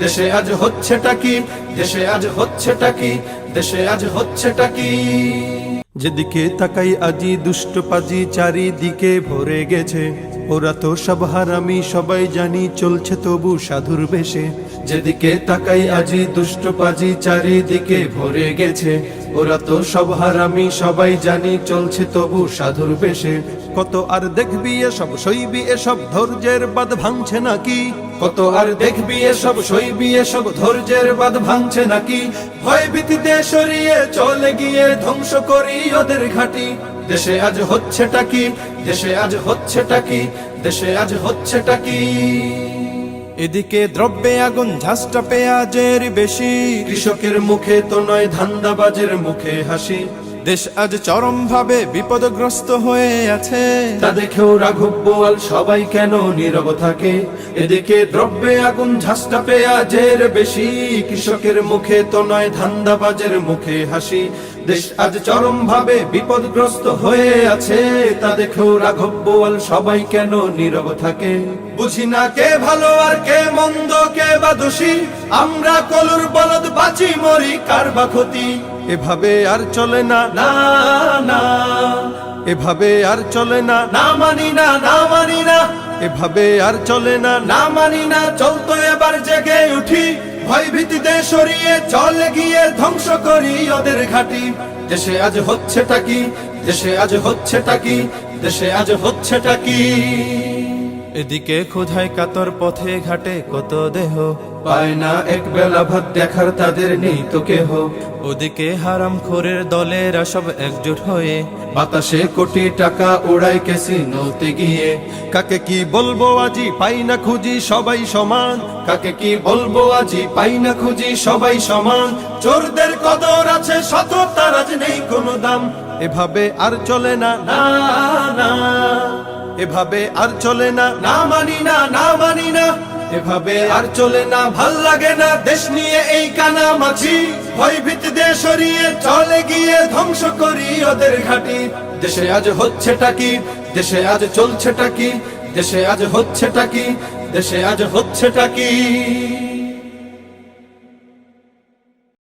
দেশে আজ হচ্ছেটা কি? দেশে আজ হচ্ছেটা কি? দেশে আজ হচ্ছেটা কি? যেদিকে তাকাই আজি দুষ্ট পাজি চারিদিকে ভরে গেছে। ওরা তো সব হারামি, সবাই জানি চলছে তবু সাধুর বেশে। যেদিকে তাকাই আজি দুষ্ট পাজি চারিদিকে ভরে গেছে। ওরা তো সব হারামি, সবাই জানি চলছে তবু সাধুর বেশে। কত আর দেখবি এসব, সইবি এসব, ধৈর্যের বাদ ভাঙছে নাকি? কত আর দেখবি এসব, সইবি এসব, ধৈর্যের বাদ ভাঙছে নাকি? ভয় ভীতিতে সরিয়ে চলে গিয়ে ধ্বংস করি ওদের ঘাটি। দেশে আজ হচ্ছেটা কি? দেশে আজ হচ্ছেটা কি? দেশে আজ হচ্ছেটা কি? এদিকে দ্রব্যে আগুন ঝাঁসটা পেঁয়াজের বেশি। কৃষকের মুখে তো নয় ধান্দাবাজের মুখে হাসি। দেশ আজ চরম ভাবে বিপদগ্রস্ত হয়ে আছে। তা দেখেও রাঘব বোয়াল সবাই কেন নীরব থাকে? এদিকে দ্রব্যে আগুন ঝাঁসটা পেঁয়াজের বেশি, কৃষকের মুখে তো নয় ধান্দাবাজের মুখে হাসি। দেশ আজ চরম ভাবে বিপদগ্রস্ত হয়ে আছে, তা দেখেও রাঘব বোয়াল সবাই কেন নীরব থাকে? বুঝি না কে ভালো আর কে মন্দ, কে বা দোষী। আমরা কলুর বলদ বাঁচি, মরি কার বা ক্ষতি? এভাবে আর চলে না। না না। এভাবে আর চলে না। না মানি না না মানি না। এভাবে আর চলে না। না মানি না চলতো এবার জেগে উঠি। ভয় ভীতিতে সরিয়ে চলে গিয়ে ধ্বংস করি ওদের ঘাটি। দেশে আজ হচ্ছেটা কি? দেশে আজ হচ্ছেটা কি? দেশে আজ হচ্ছেটা কি? এদিকে ক্ষুধায় কাতর পথে ঘাটে কত দেহ? পায় না এক বেলা ভাত দেখার তাদের নেই তো কেহ। ওদিকে হারাম খোরের দলেরা সব একজোট হয়ে। বাতাসে কোটি টাকা ওড়াই কেসি নৌতে গিয়ে। কাকে কি বলব আজি পাই না খুঁজি সবাই সমান। কাকে কি বলব আজি পাই না খুঁজি সবাই সমান। চোরদের কদর আছে শত তার আজ নেই কোনো দাম। এভাবে আর চলে না না এভাবে আর চলে না না মানি না না মানি না। এভাবে আর চলে না, ভালো লাগে না দেশ নিয়ে এই কানা মাছি ভয় ভীতিতে সরিয়ে চলে গিয়ে ধ্বংস করি ওদের ঘাটি। দেশে আজ হচ্ছেটা কি? দেশে আজ চলছেটা কি? দেশে আজ হচ্ছেটা কি? দেশে আজ হচ্ছেটা কি?